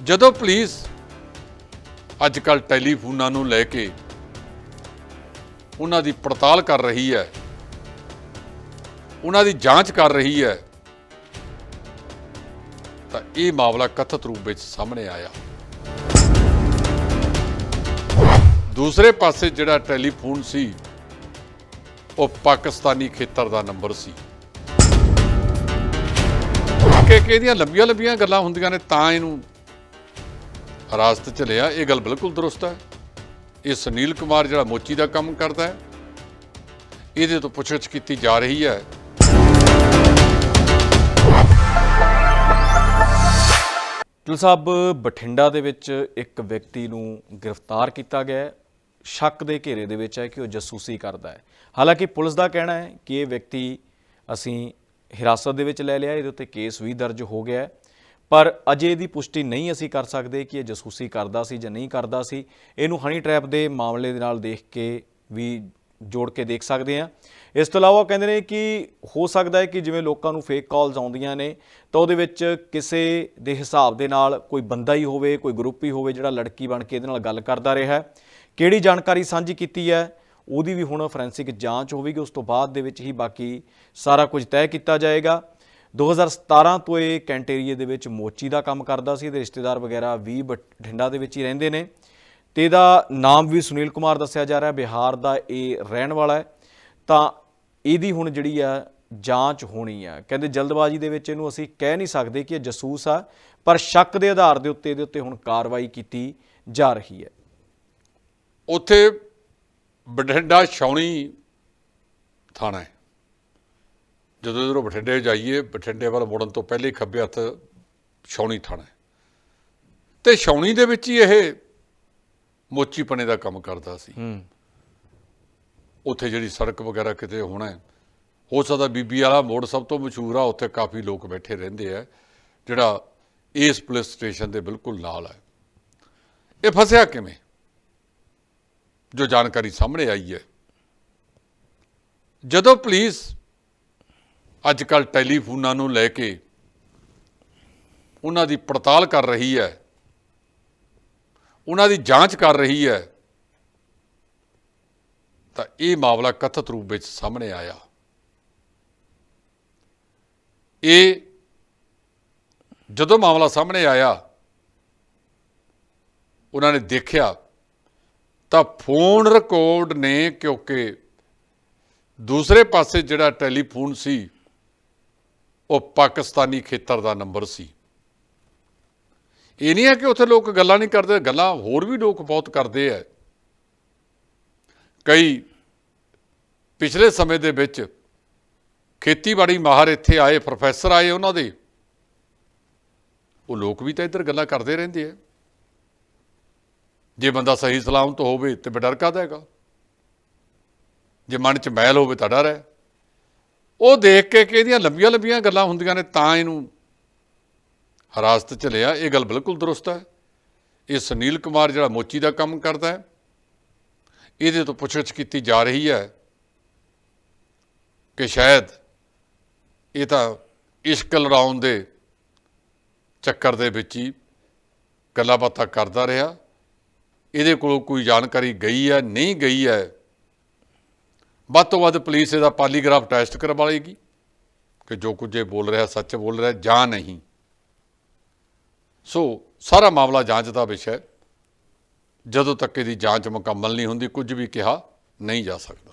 ਜਦੋਂ ਪੁਲਿਸ ਅੱਜ ਕੱਲ ਟੈਲੀਫੋਨਾਂ ਨੂੰ ਲੈ ਕੇ ਉਹਨਾਂ ਦੀ ਪੜਤਾਲ ਕਰ ਰਹੀ ਹੈ, ਉਹਨਾਂ ਦੀ ਜਾਂਚ ਕਰ ਰਹੀ ਹੈ, ਤਾਂ ਇਹ ਮਾਮਲਾ ਕਥਿਤ ਰੂਪ ਵਿੱਚ ਸਾਹਮਣੇ ਆਇਆ। ਦੂਸਰੇ ਪਾਸੇ ਜਿਹੜਾ ਟੈਲੀਫੋਨ ਸੀ, ਉਹ ਪਾਕਿਸਤਾਨੀ ਖੇਤਰ ਦਾ ਨੰਬਰ ਸੀ। ਕਿ ਕਿ ਇਹਦੀਆਂ ਲੰਬੀਆਂ ਲੰਬੀਆਂ ਗੱਲਾਂ ਹੁੰਦੀਆਂ ਨੇ, ਤਾਂ ਇਹਨੂੰ ਹਿਰਾਸਤ ਚ ਲਿਆ, ਇਹ ਗੱਲ ਬਿਲਕੁਲ ਦਰੁਸਤ ਹੈ। ਇਹ ਸੁਨੀਲ ਕੁਮਾਰ ਜਿਹੜਾ ਮੋਚੀ ਦਾ ਕੰਮ ਕਰਦਾ ਹੈ, ਇਹਦੇ ਤੋਂ ਪੁੱਛਗਿੱਛ ਕੀਤੀ ਜਾ ਰਹੀ ਹੈ। ਟਿਲ ਸਾਹਿਬ, ਬਠਿੰਡਾ ਦੇ ਵਿੱਚ ਇੱਕ ਵਿਅਕਤੀ ਨੂੰ ਗ੍ਰਿਫਤਾਰ ਕੀਤਾ ਗਿਆ ਹੈ। ਸ਼ੱਕ ਦੇ ਘੇਰੇ ਦੇ ਵਿੱਚ ਹੈ ਕਿ ਉਹ ਜਾਸੂਸੀ ਕਰਦਾ ਹੈ। ਹਾਲਾਂਕਿ ਪੁਲਿਸ ਦਾ ਕਹਿਣਾ ਹੈ ਕਿ ਇਹ ਵਿਅਕਤੀ ਅਸੀਂ ਹਿਰਾਸਤ ਦੇ ਵਿੱਚ ਲੈ ਲਿਆ, ਇਹਦੇ ਉੱਤੇ ਕੇਸ ਵੀ ਦਰਜ ਹੋ ਗਿਆ ਹੈ। ਪਰ ਅਜੇ ਦੀ ਪੁਸ਼ਟੀ ਨਹੀਂ ਅਸੀਂ ਕਰ ਸਕਦੇ ਕਿ ਇਹ ਜਸੂਸੀ ਕਰਦਾ ਸੀ ਜਾਂ ਨਹੀਂ ਕਰਦਾ ਸੀ। ਇਹਨੂੰ ਹਨੀ ਟ੍ਰੈਪ ਦੇ ਮਾਮਲੇ ਦੇ ਨਾਲ ਦੇਖ ਕੇ ਵੀ ਜੋੜ ਕੇ ਦੇਖ ਸਕਦੇ ਹਾਂ। ਇਸ ਤੋਂ ਇਲਾਵਾ ਉਹ ਕਹਿੰਦੇ ਨੇ ਕਿ ਹੋ ਸਕਦਾ ਹੈ ਕਿ ਜਿਵੇਂ ਲੋਕਾਂ ਨੂੰ ਫੇਕ ਕਾਲਸ ਆਉਂਦੀਆਂ ਨੇ, ਤਾਂ ਉਹਦੇ ਵਿੱਚ ਕਿਸੇ ਦੇ ਹਿਸਾਬ ਦੇ ਨਾਲ ਕੋਈ ਬੰਦਾ ਹੀ ਹੋਵੇ, ਕੋਈ ਗਰੁੱਪ ਹੀ ਹੋਵੇ ਜਿਹੜਾ ਲੜਕੀ ਬਣ ਕੇ ਇਹਦੇ ਨਾਲ ਗੱਲ ਕਰਦਾ ਰਿਹਾ ਹੈ। ਕਿਹੜੀ ਜਾਣਕਾਰੀ ਸਾਂਝੀ ਕੀਤੀ ਹੈ, ਉਹਦੀ ਵੀ ਹੁਣ ਫੋਰੈਂਸਿਕ ਜਾਂਚ ਹੋਵੇਗੀ। ਉਸ ਤੋਂ ਬਾਅਦ ਦੇ ਵਿੱਚ ਹੀ ਬਾਕੀ ਸਾਰਾ ਕੁਝ ਤੈਅ ਕੀਤਾ ਜਾਏਗਾ। 2017 ਤੋਂ ਇਹ ਕੈਂਟ ਏਰੀਏ ਦੇ ਵਿੱਚ ਮੋਚੀ ਦਾ ਕੰਮ ਕਰਦਾ ਸੀ ਇਹਦੇ ਰਿਸ਼ਤੇਦਾਰ ਵਗੈਰਾ ਵੀ ਬਠਿੰਡਾ ਦੇ ਵਿੱਚ ਹੀ ਰਹਿੰਦੇ ਨੇ। ਤੇ ਇਹਦਾ ਨਾਮ ਵੀ ਸੁਨੀਲ ਕੁਮਾਰ ਦੱਸਿਆ ਜਾ ਰਿਹਾ, ਬਿਹਾਰ ਦਾ ਇਹ ਰਹਿਣ ਵਾਲਾ ਹੈ। ਤਾਂ ਇਹਦੀ ਹੁਣ ਜਿਹੜੀ ਆ ਜਾਂਚ ਹੋਣੀ ਆ। ਕਹਿੰਦੇ ਜਲਦਬਾਜ਼ੀ ਦੇ ਵਿੱਚ ਇਹਨੂੰ ਅਸੀਂ ਕਹਿ ਨਹੀਂ ਸਕਦੇ ਕਿ ਇਹ ਜਸੂਸ ਆ, ਪਰ ਸ਼ੱਕ ਦੇ ਆਧਾਰ ਦੇ ਉੱਤੇ ਇਹਦੇ ਉੱਤੇ ਹੁਣ ਕਾਰਵਾਈ ਕੀਤੀ ਜਾ ਰਹੀ ਹੈ। ਉੱਥੇ ਬਠਿੰਡਾ ਛਾਉਣੀ ਥਾਣਾ ਹੈ। ਜਦੋਂ ਇਧਰੋਂ ਬਠਿੰਡੇ ਜਾਈਏ ਬਠਿੰਡੇ ਵੱਲ ਮੁੜਨ ਤੋਂ ਪਹਿਲੇ ਖੱਬੇ ਹੱਥ ਛਾਉਣੀ ਥਾਣਾ ਤੇ ਛਾਉਣੀ ਦੇ ਵਿੱਚ ਹੀ ਇਹ ਮੋਚੀ ਪਨੇ ਦਾ ਕੰਮ ਕਰਦਾ ਸੀ। ਉੱਥੇ ਜਿਹੜੀ ਸੜਕ ਵਗੈਰਾ ਕਿਤੇ ਹੋਣਾ ਹੈ ਹੋ ਸਕਦਾ ਬੀਬੀ ਵਾਲਾ ਮੋੜ ਸਭ ਤੋਂ ਮਸ਼ਹੂਰ ਆ ਉੱਥੇ ਕਾਫੀ ਲੋਕ ਬੈਠੇ ਰਹਿੰਦੇ ਆ ਜਿਹੜਾ ਇਸ ਪੁਲਿਸ ਸਟੇਸ਼ਨ ਦੇ ਬਿਲਕੁਲ ਨਾਲ ਹੈ ਇਹ ਫਸਿਆ ਕਿਵੇਂ? ਜੋ ਜਾਣਕਾਰੀ ਸਾਹਮਣੇ ਆਈ ਹੈ। ਜਦੋਂ ਪੁਲਿਸ ਅੱਜ ਕੱਲ ਟੈਲੀਫੋਨਾਂ ਨੂੰ ਲੈ ਕੇ ਉਹਨਾਂ ਦੀ ਪੜਤਾਲ ਕਰ ਰਹੀ ਹੈ। ਉਹਨਾਂ ਦੀ ਜਾਂਚ ਕਰ ਰਹੀ ਹੈ। ਤਾਂ ਇਹ ਮਾਮਲਾ ਕਥਿਤ ਰੂਪ ਵਿੱਚ ਸਾਹਮਣੇ ਆਇਆ। ਇਹ ਜਦੋਂ ਮਾਮਲਾ ਸਾਹਮਣੇ ਆਇਆ, ਉਹਨਾਂ ਨੇ ਦੇਖਿਆ, ਤਾਂ ਫੋਨ ਰਿਕਾਰਡ ਨੇ ਕਿਉਂਕਿ ਦੂਸਰੇ ਪਾਸੇ ਜਿਹੜਾ ਟੈਲੀਫੋਨ ਸੀ ਉਹ ਪਾਕਿਸਤਾਨੀ ਖੇਤਰ ਦਾ ਨੰਬਰ ਸੀ। ਇਹ ਨਹੀਂ ਹੈ ਕਿ ਉੱਥੇ ਲੋਕ ਗੱਲਾਂ ਨਹੀਂ ਕਰਦੇ, ਗੱਲਾਂ ਹੋਰ ਵੀ ਲੋਕ ਬਹੁਤ ਕਰਦੇ ਆ ਕਈ ਪਿਛਲੇ ਸਮੇਂ ਦੇ ਵਿੱਚ ਖੇਤੀਬਾੜੀ ਮਾਹਰ ਇੱਥੇ ਆਏ, ਪ੍ਰੋਫੈਸਰ ਆਏ ਉਹਨਾਂ ਦੇ। ਉਹ ਲੋਕ ਵੀ ਤਾਂ ਇੱਧਰ ਗੱਲਾਂ ਕਰਦੇ ਰਹਿੰਦੇ ਆ ਜੇ ਬੰਦਾ ਸਹੀ ਸਲਾਮਤ ਹੋਵੇ ਤੇ ਬਡਰ ਕਾਹਦਾ ਹੈਗਾ? ਜੇ ਮਨ 'ਚ ਮੈਲ ਹੋਵੇ ਤਾਂ ਡਰ ਹੈ ਉਹ ਦੇਖ ਕੇ ਕਿ ਇਹਦੀਆਂ ਲੰਬੀਆਂ ਲੰਬੀਆਂ ਗੱਲਾਂ ਹੁੰਦੀਆਂ ਨੇ, ਤਾਂ ਇਹਨੂੰ ਹਿਰਾਸਤ 'ਚ ਲਿਆ। ਇਹ ਗੱਲ ਬਿਲਕੁਲ ਦਰੁਸਤ ਹੈ। ਇਹ ਸੁਨੀਲ ਕੁਮਾਰ ਜਿਹੜਾ ਮੋਚੀ ਦਾ ਕੰਮ ਕਰਦਾ ਹੈ, ਇਹਦੇ ਤੋਂ ਪੁੱਛਗਿੱਛ ਕੀਤੀ ਜਾ ਰਹੀ ਹੈ ਕਿ ਸ਼ਾਇਦ ਇਹ ਤਾਂ ਇਸ਼ਕ ਲੜਾਉਣ ਦੇ ਚੱਕਰ ਦੇ ਵਿੱਚ ਹੀ ਗੱਲਾਂ ਬਾਤਾਂ ਕਰਦਾ ਰਿਹਾ। ਇਹਦੇ ਕੋਲੋਂ ਕੋਈ ਜਾਣਕਾਰੀ ਗਈ ਹੈ, ਨਹੀਂ ਗਈ ਹੈ ਵੱਧ ਤੋਂ ਵੱਧ ਪੁਲਿਸ ਇਹਦਾ ਪਾਲੀਗ੍ਰਾਫ ਟੈਸਟ ਕਰਵਾ ਲਏਗੀ ਕਿ ਜੋ ਕੁਝ ਇਹ ਬੋਲ ਰਿਹਾ ਸੱਚ ਬੋਲ ਰਿਹਾ ਜਾਂ ਨਹੀਂ। ਸੋ ਸਾਰਾ ਮਾਮਲਾ ਜਾਂਚ ਦਾ ਵਿਸ਼ਾ ਹੈ। ਜਦੋਂ ਤੱਕ ਇਹਦੀ ਜਾਂਚ ਮੁਕੰਮਲ ਨਹੀਂ ਹੁੰਦੀ ਕੁਝ ਵੀ ਕਿਹਾ ਨਹੀਂ ਜਾ ਸਕਦਾ।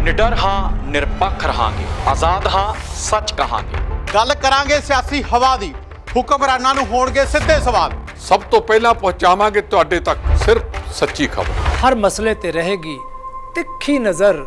ਨਿਡਰ ਹਾਂ ਨਿਰਪੱਖ ਰਹਾਂਗੇ। ਆਜ਼ਾਦ ਹਾਂ ਸੱਚ ਕਹਾਂਗੇ। ਗੱਲ ਕਰਾਂਗੇ ਸਿਆਸੀ ਹਵਾ ਦੀ। ਹੁਕਮਰਾਨਾਂ ਨੂੰ ਹੋਣਗੇ ਸਿੱਧੇ ਸਵਾਲ। ਸਭ ਤੋਂ ਪਹਿਲਾਂ ਪਹੁੰਚਾਵਾਂਗੇ ਤੁਹਾਡੇ ਤੱਕ ਸਿਰਫ ਸੱਚੀ ਖਬਰ। ਹਰ ਮਸਲੇ ਤੇ ਰਹੇਗੀ ਤਿੱਖੀ ਨਜ਼ਰ।